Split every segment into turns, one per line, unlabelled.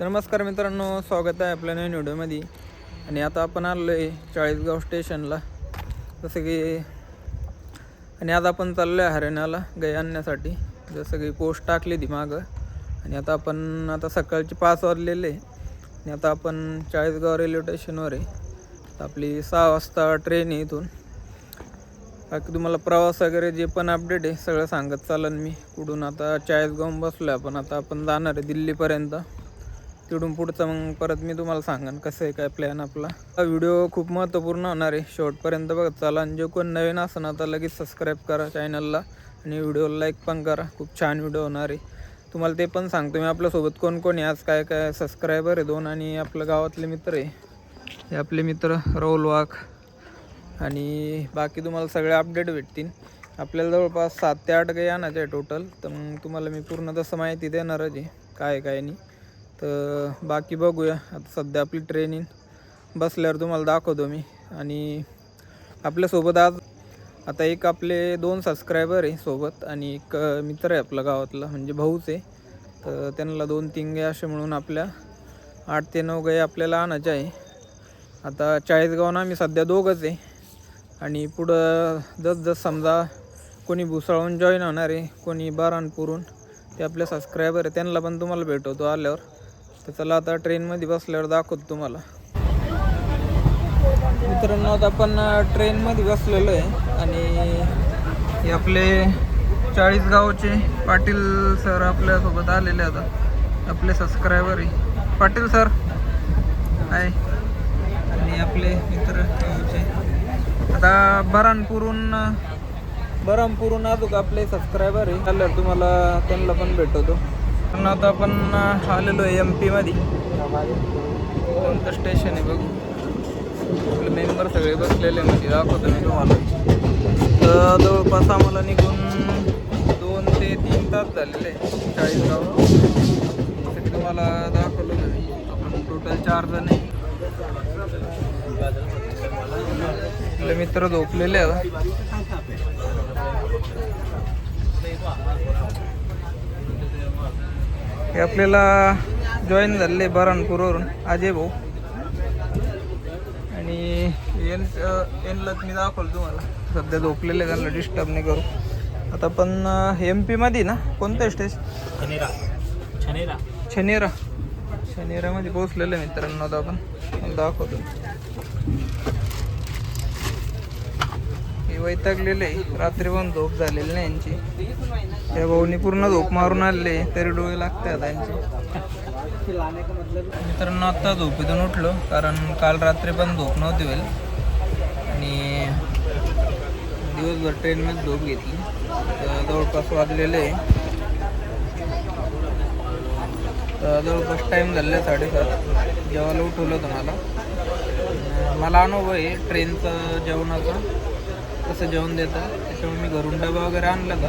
तर नमस्कार मित्रांनो स्वागत आहे आपल्या नवीन व्हिडिओमध्ये. आणि आता आपण आलो आहे चाळीसगाव स्टेशनला. जसं की आणि आता आपण चाललो आहे हरियाणाला गाय आणण्यासाठी. जसं की पोस्ट टाकली ती मागं. आणि आता आपण आता सकाळचे पाच वाजलेले आहे. आणि आता आपण चाळीसगाव रेल्वे स्टेशनवर आहे. आपली सहा वाजता ट्रेन आहे इथून. बाकी तुम्हाला प्रवास वगैरे जे पण अपडेट आहे सगळं सांगत चालन मी. कुठून आता चाळीसगाव बसलो आहे आपण. आता आपण जाणार आहे दिल्लीपर्यंत. तिकडून पुढचं मग परत मी तुम्हाला सांगेन कसं आहे काय प्लॅन आपला. हा व्हिडिओ खूप महत्त्वपूर्ण होणार आहे. शेवटपर्यंत बघत चाला. आणि जे कोण नवीन असं ना तर लगेच सबस्क्राईब करा चॅनलला आणि व्हिडिओला लाईक पण करा. खूप छान व्हिडिओ होणार आहे. तुम्हाला ते पण सांगतो मी आपल्यासोबत कोण कोण आहे. आज काय काय सबस्क्रायबर आहे दोन आणि आपलं गावातले मित्र आहे. हे आपले मित्र राहुल वाघ. आणि बाकी तुम्हाला सगळे अपडेट भेटतील. आपल्याला जवळपास सात ते आठ काही आणायचं आहे टोटल तर मग तुम्हाला मी पूर्ण तसं माहिती देणारच आहे. काय काय नाही. तर बाकी बघूया. आता सध्या आपली ट्रेनिंग बसल्यावर तुम्हाला दाखवतो मी. आणि आपल्यासोबत आज आता एक आपले दोन सबस्क्रायबर आहे सोबत आणि एक मित्र आहे आपला गावातला म्हणजे भाऊच आहे. तर त्यांना दोन तीन गे असे म्हणून आपल्या आठ ते नऊ गाय आपल्याला आणायचे आहे. आता चाळीसगावनं आम्ही सध्या दोघंच आहे. आणि पुढं जस जस समजा कोणी भुसाळून जॉईन होणार आहे कोणी बाराणपूरून ते आपले सबस्क्रायबर आहे त्यांना पण तुम्हाला भेटवतो आल्यावर. तर चला आता ट्रेनमध्ये बसल्यावर दाखवतो तुम्हाला. मित्रांनो आता आपण ट्रेनमध्ये बसलेलो आहे आणि हे आपले चाळीस गावचे पाटील सर आपल्यासोबत आलेले आता. आपले सबस्क्रायबर आहे. पाटील सर आहे आणि आपले मित्र गावचे आता बराणपूरून बरामपूरून अजून आपले सबस्क्रायबर आहे. आल्यावर तुम्हाला त्यांना पण भेटवतो. पण आता आपण आलेलो आहे एम पीमध्ये कोणतं स्टेशन आहे बघू. आपले मेंबर सगळे बसलेले म्हणजे दाखवतो मी तुम्हाला. तर जवळपास आम्हाला निघून दोन ते तीन तास झालेले चाळीसगाव जसं की तुम्हाला दाखवलं नाही आपण टोटल चार जण आहे. आपले मित्र झोपलेले आहे हे आपल्याला जॉईन झाले बराणपूरवरून अजय भाऊ. आणि यांचं यांनाच मी दाखवलं तुम्हाला. सध्या झोपलेले त्यांना डिस्टर्ब नाही करू. आता पण एम पीमध्ये ना कोणतं स्टेज
छनेरा. छनेरा.
छनेरा. छनेरामध्ये पोहोचलेलं आहे मित्रांनो आता आपण. दाखवतो. वैतागलेले आहे. रात्री पण झोप झालेली नाही यांची. त्या भाऊनी पूर्ण झोप मारून आले तरी डोळे लागतात त्यांचे मित्रांनो आत्ता झोपेतून उठलो कारण काल रात्री पण झोप नव्हती होईल. आणि दिवसभर ट्रेनमध्ये झोप घेतली. तर जवळपास वाजलेले आहे. तर जवळपास टाईम झालेला आहे साडेसात. जेवायला उठवलं होतं मला. मला अनुभव आहे ट्रेनचं जेवणाचा. कसं जेवण देतं त्याच्यामुळे मी घरून डबा वगैरे आणला का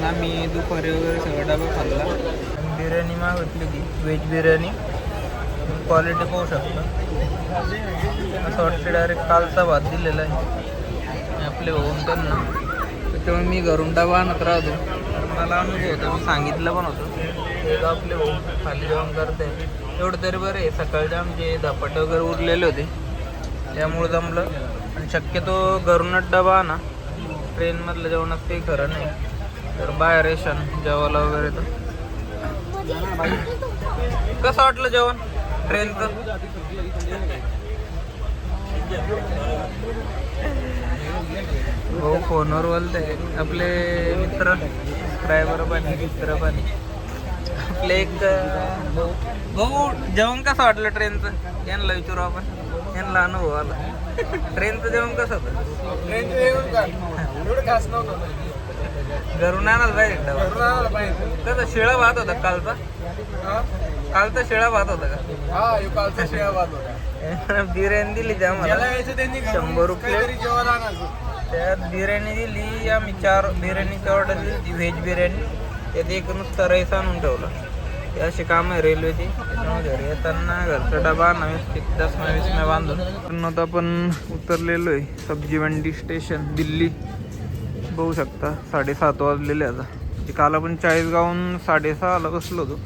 ना मी दुपारी वगैरे सगळा डबा खाल्ला. बिर्याणी मागितली होती व्हेज बिर्याणी. क्वालिटी पाहू शकता. असं वाटतं डायरेक्ट कालचा भात दिलेला आहे. आपले भाऊन त्यांना. त्याच्यामुळे मी घरून डबा आणत राहतो. मला अनुभव होता मी सांगितलं पण होतं. हे आपले भाऊ खाली जेवण करते. एवढं तरी बरं आहे सकाळचे आमचे धपाटे वगैरे उरलेले होते. त्यामुळे जमलं. शक्यतो घरूनच डबा आणा. ट्रेनमधलं जेवणात काही खरं नाही. तर बाहेर रेशन जेवायला वगैरे तर. कसं वाटलं जेवण? ट्रेनचं भाऊ हो, फोनवर बोलते आपले मित्र ड्रायव्हर पण आहे, मित्र पण आपले एक भाऊ भाऊ जेवण कसं वाटलं ट्रेनचं यांना विचारू आपण. यांना अनुभव आला. ट्रेनचं जेवण कसं होतं? घरून आणायला पाहिजे. कसं शिळा भात होता कालचा? कालचा शिळा भात होता का? बिर्याणी दिली त्या आम्हाला. शंभर रुपये. त्यात बिर्याणी दिली आम्ही चार बिर्याणीची ऑर्डर दिली व्हेज बिर्याणी. त्यात एक नुसतं राईस आणून ठेवलं. हे अशी कामं आहे रेल्वेची. त्याच्यामुळे घरी येताना घरचा डबा नवीन दसम्या वीसम्या बांधून. पण आता आपण उतरलेलो आहे. सब्जी मंडी स्टेशन दिल्ली. बघू शकता साडेसात वाजलेले आता. म्हणजे काल आपण चाळीसगावहून साडेसहाला बसलो होतो.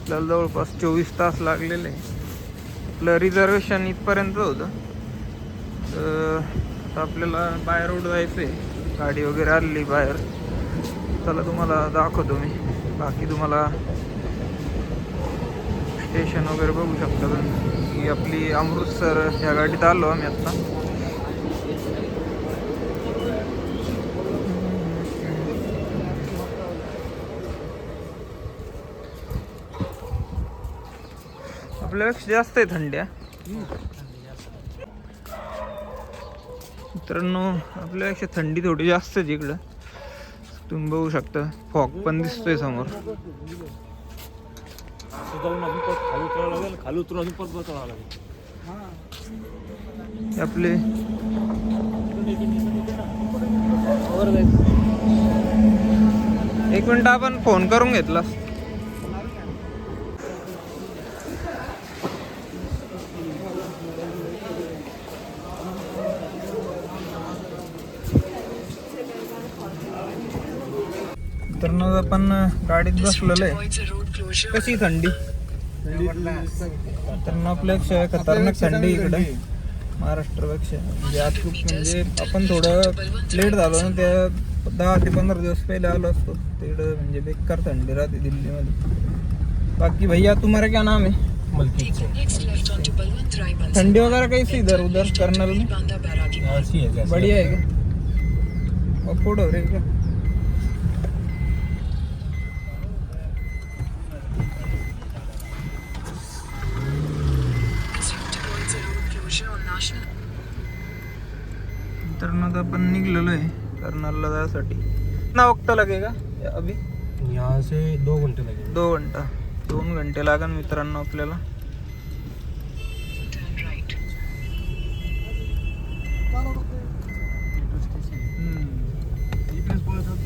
आपल्याला जवळपास चोवीस तास लागलेले आपलं रिझर्वेशन इथपर्यंत होतं. तर आता आपल्याला बाय रोड जायचं आहे गाडी वगैरे आलेली बाहेर. चला तुम्हाला दाखवतो मी. बाकी तुम्हाला स्टेशन वगैरे बघू शकता. तुम्ही ही आपली अमृतसर या गाडीत आलो आम्ही आत्ता आपल्यापेक्षा जास्त आहे थंडी मित्रांनो आपल्यापेक्षा थंडी थोडी जास्त आहे इकडं. तुम्ही बघू शकता फॉग पण दिसतोय समोर.
जाऊन अजून परत खाली उतरावं लागेल. खाली उतरून अजून परत बसावं लागेल.
आपले एक मिनिट आपण फोन करून घेतला तर मग आपण गाडीत बसलेलो आहे. कशी थंडी? तर मग आपल्यापेक्षा खतरनाक थंडी इकडे. महाराष्ट्रापेक्षा. म्हणजे आज खूप म्हणजे आपण थोडं लेट झालो ना त्या दहा ते पंधरा दिवस पहिले आलो असतो. तिकडं म्हणजे बेकार थंडी राहते दिल्लीमध्ये. बाकी भैया तुम्हारा क्या नाम है ठंडी वगैरह कैसी इधर उधर कर्नल में
जैसे
बढ़िया है क्या अफोर्ड हो रही है क्या तर मग आपण निघलेलो आहे कर्नलला जायसाठी. कितना वक्त लगेगा अभी?
यहाँ से दो घंटे लगेंगे
दो घंटा. दोन घंटे लागन मित्रांनो आपल्याला.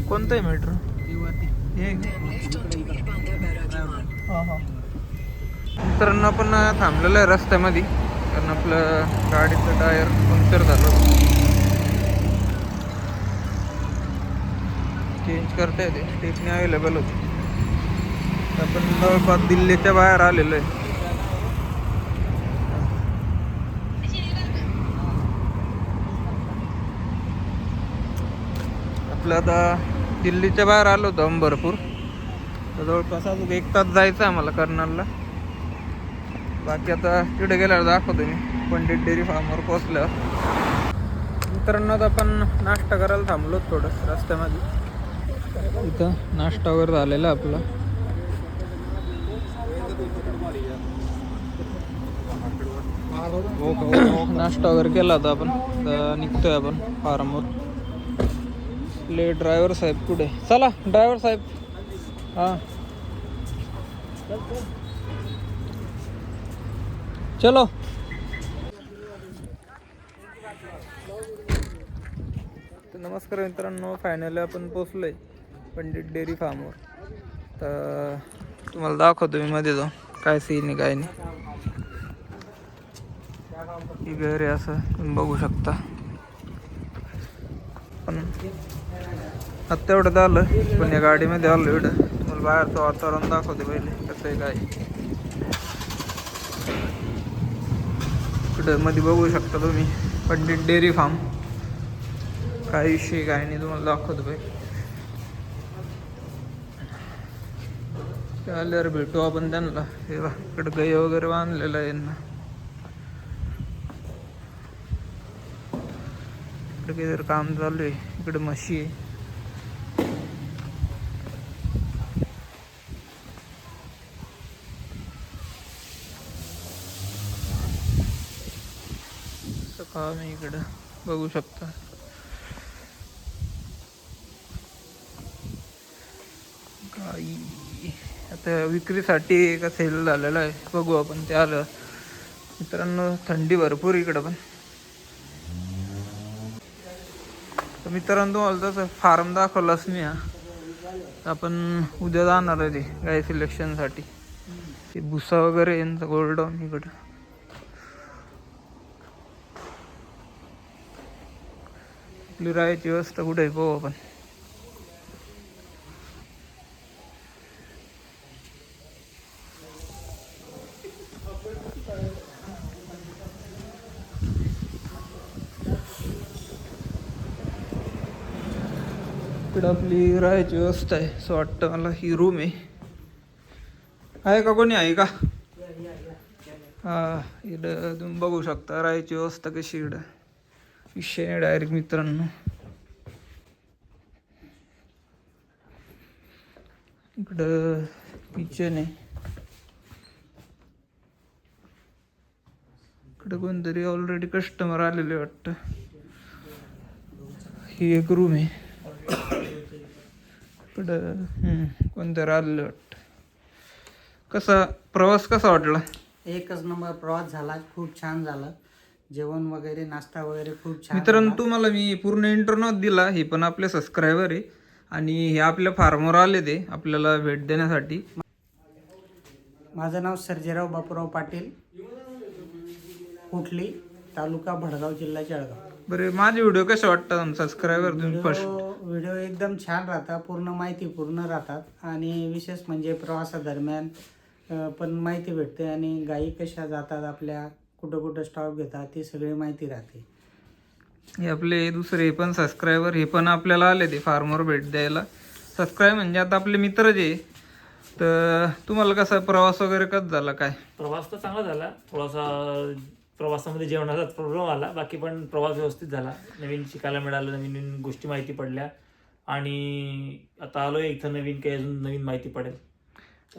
कोणतं आहे मेट्रो हे? हा, हा. मित्रांनो आपण थांबलेलं आहे रस्त्यामध्ये. कारण आपलं गाडीचं टायर पंक्चर झालं. चेंज करता येते. स्टेपनी अवेलेबल होती. आपण जवळपास दिल्लीच्या बाहेर आलेलो आहे. आपलं आता दिल्लीच्या बाहेर आलो होतो आम्ही भरपूर तर जवळपास अजून एक तास जायचं आम्हाला कर्नालला. बाकी आता तिकडे गेल्यावर दाखवतो मी. पंडित डेअरी फार्मवर पोचल्यावर मित्रांनो आता आपण नाश्ता करायला थांबलो थोडं रस्त्यामध्ये इथं नाश्ता वगैरे झालेला आपला. नाश्ता वगैरे केला होता आपण. तर निघतोय आपण फार्मवर ले ड्रायव्हर साहेब कुठे? चला ड्रायव्हर साहेब. हां. चलो. नमस्कार मित्रांनो फायनली आपण पोचलोय पंडित डेअरी फार्मवर. तर तुम्हाला दाखवतो मी मध्ये जाऊन. काय सीन आहे काय नाही. घर आहे असं तुम्ही बघू शकता. पण आत्ता एवढं झालं पण या गाडीमध्ये आलो एवढं. तुम्हाला बाहेरचं वातावरण दाखवते पहिले कसं आहे काय इकडं मध्ये बघू शकता तुम्ही पंडित डेअरी फार्म. काय विषय काय नाही तुम्हाला दाखवतो पहिले. आल्यावर भेटू आपण त्यांना. हे इकडं गाई वगैरे बांधलेलं आहे यांना. इकडे जर काम चालू आहे. इकडे म्हशी आहे. काम आहे इकडं. बघू शकता गाई आता विक्रीसाठी का सेल झालेला आहे. बघू आपण ते आलं. मित्रांनो थंडी भरपूर इकडं पण. तर मित्रांनो तुम्हाला तसं फार्म दाखवलाच मी हा. आपण उद्या जाणार आहे ते गाय सिलेक्शनसाठी ते भुसा वगैरे यांचं गोल्डाऊन इकडं. आपली राहायची व्यवस्था कुठे आहे पाहू आपण. इकडं आपली राहायची व्यवस्था आहे. असं वाटतं मला ही रूम आहे. आहे का? कोणी आहे का? हा इकडं तुम्ही बघू शकता. राहायची व्यवस्था कशी इकडं विषय डायरेक्ट मित्रांनो. इकडं किचन आहे. इकडं कोणतरी ऑलरेडी कस्टमर आलेले वाटतं. ही एक रूम आहे. इकडं आलेलं वाटतं? कसा प्रवास कसा वाटला?
एकच नंबर प्रवास झाला खूप छान झाला. जेवण वगैरे नाश्ता वगैरे खूप छान
मित्रांनो. तुम्हाला मी पूर्ण इंटरव्ह्यू दिला हे पण आपले सबस्क्रायबर आहे. आणि हे आपल्या फार्मवर आले ते आपल्याला भेट देण्यासाठी.
माझं नाव सर्जेराव बापूराव पाटील कुठली तालुका भडगाव जिल्हा जळगाव.
बरे माझे व्हिडिओ कसे वाटतात? सबस्क्रायबर तुम्ही फर्स्ट
व्हिडिओ एकदम छान राहतात पूर्ण माहिती पूर्ण राहतात. आणि विशेष म्हणजे प्रवासादरम्यान पण माहिती भेटते आणि गायी कशा जातात आपल्या कुठं कुठं स्टॉप घेतात ती सगळी माहिती राहते.
हे आपले दुसरे पण सबस्क्रायबर हे पण आपल्याला आले ते फार्मवर भेट द्यायला. सबस्क्राईब म्हणजे आता आपले मित्र जे तर तुम्हाला कसा प्रवास वगैरे कसा झाला काय?
प्रवास तर चांगला झाला. थोडासा प्रवासामध्ये जेवणाचा प्रॉब्लेम आला. बाकी पण प्रवास व्यवस्थित झाला. नवीन शिकायला मिळालं नवीन नवीन गोष्टी माहिती पडल्या. आणि आता आलोय इथं नवीन काही अजून नवीन माहिती पडेल.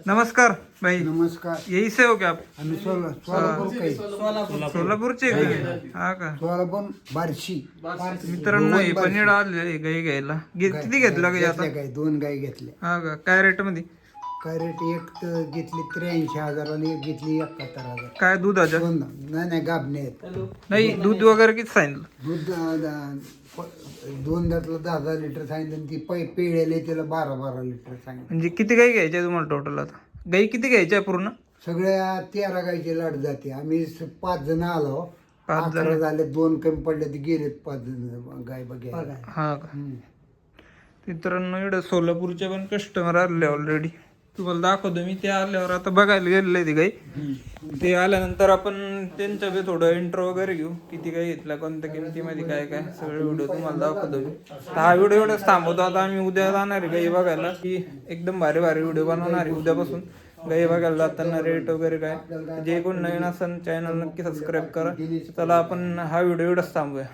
नमस्कार भाई
नमस्कार.
यही से हो क्या आप?
आम्ही सोला सोलापूर काही
सोलापूरचे का? हा का?
सोलापूर बारशी.
मित्रांनो हे पनीर आले गाई घ्यायला. घे- किती घेतला गाई आता?
घेतल्या काय दोन गाई घेतल्या.
हा का? काय रेटमध्ये
काय रेट एक तर घेतली त्र्याऐंशी हजार आणि एक घेतली एकाहत्तर हजार.
काय दुधाच्या
दोन. नाही नाही गाबणे आहेत.
नाही दूध वगैरे किती सांगितलं?
दूध अं, द- प- दोन दातलं दहा दहा लिटर सांगितलं आणि ती पै पेळेले त्याला बारा बारा लिटर सांगितलं.
म्हणजे किती गाई घ्यायच्या तुम्हाला टोटल आता? गाई किती घ्यायच्या पूर्ण?
सगळ्या तेरा गाईची लाट जाते. आम्ही स- पाच जण आलो.
पाच
अकरा झाले दोन कमी पडले ते गेलेत पाच जण गाय बघायला.
बघा
हा का?
हम्म.
मित्रांनो इकडे सोलापूरचे पण कस्टमर आले ऑलरेडी तुम्हाला दाखवतो मी. ते आल्यावर आता बघायला गेलेले ते काही. ते आल्यानंतर आपण त्यांचं बी थोडं इंट्रो वगैरे घेऊ. किती काही घेतला कोणत्या किमतीमध्ये काय काय सगळे व्हिडिओ तुम्हाला दाखवतो मी. तर हा व्हिडिओ एवढंच थांबवतो. आता आम्ही उद्या जाणार आहे गाई बघायला. की एकदम भारी भारी व्हिडिओ बनवणार आहे उद्यापासून. गाई बघायला जाताना रेट वगैरे काय. जे कोण नवीन असेल चॅनल नक्की सबस्क्राईब करा. चला आपण हा व्हिडिओ एवढंच थांबूया.